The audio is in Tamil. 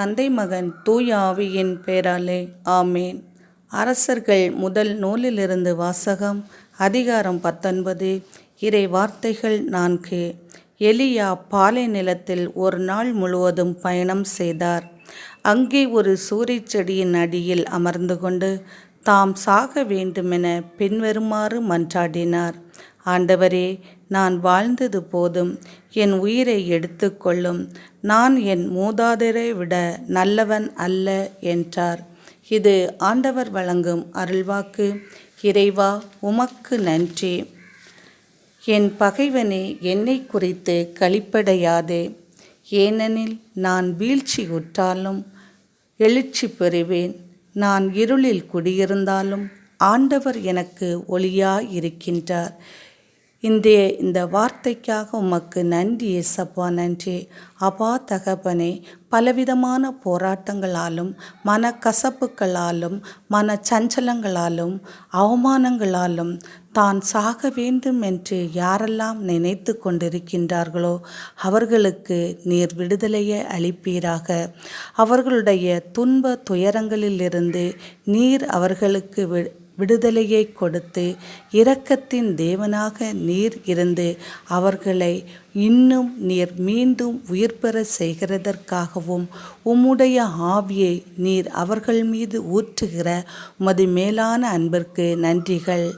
தந்தை மகன் தூய ஆவியின் பெயராலே ஆமேன். அரசர்கள் முதல் நூலிலிருந்து வாசகம் அதிகாரம் பத்தொன்பது இறை வார்த்தைகள் நான்கு. எலியா பாலை நிலத்தில் ஒரு நாள் முழுவதும் பயணம் செய்தார். அங்கே ஒரு சூரிய செடியின் அடியில் அமர்ந்து கொண்டு தாம் சாக வேண்டுமென பின்வருமாறு மன்றாடினார். ஆண்டவரே நான் வாழ்ந்தது போதும். என் உயிரை எடுத்துக்கொள்ளும். நான் என் மூதாதரை விட நல்லவன் அல்ல என்றார். இது ஆண்டவர் வழங்கும் அருள்வாக்கு. இறைவா உமக்கு நன்றி. என் பகைவனே என்னை குறித்து களிப்படையாதே. ஏனெனில் நான் வீழ்ச்சி உற்றாலும் எழுச்சி பெறுவேன். நான் இருளில் குடியிருந்தாலும் ஆண்டவர் எனக்கு ஒளியாய் இருக்கின்றார் இன்றைய இந்த வார்த்தைக்காக உமக்கு நன்றி இசப்பா நன்றி. அப்பா தகப்பனே பலவிதமான போராட்டங்களாலும் மன கசப்புகளாலும் மன சஞ்சலங்களாலும் அவமானங்களாலும் தான் சாக வேண்டும் என்று யாரெல்லாம் நினைத்து கொண்டிருக்கின்றார்களோ அவர்களுக்கு நீர் விடுதலையை அளிப்பீராக. அவர்களுடைய துன்ப துயரங்களிலிருந்து நீர் அவர்களுக்கு வி விடுதலையை கொடுத்து இரக்கத்தின் தேவனாக நீர் இருந்து அவர்களை இன்னும் நீர் மீண்டும் உயிர் பெற செய்கிறதற்காகவும் உம்முடைய ஆவியை நீர் அவர்கள் மீது ஊற்றுகிற உமது மேலான அன்பிற்கு நன்றிகள்.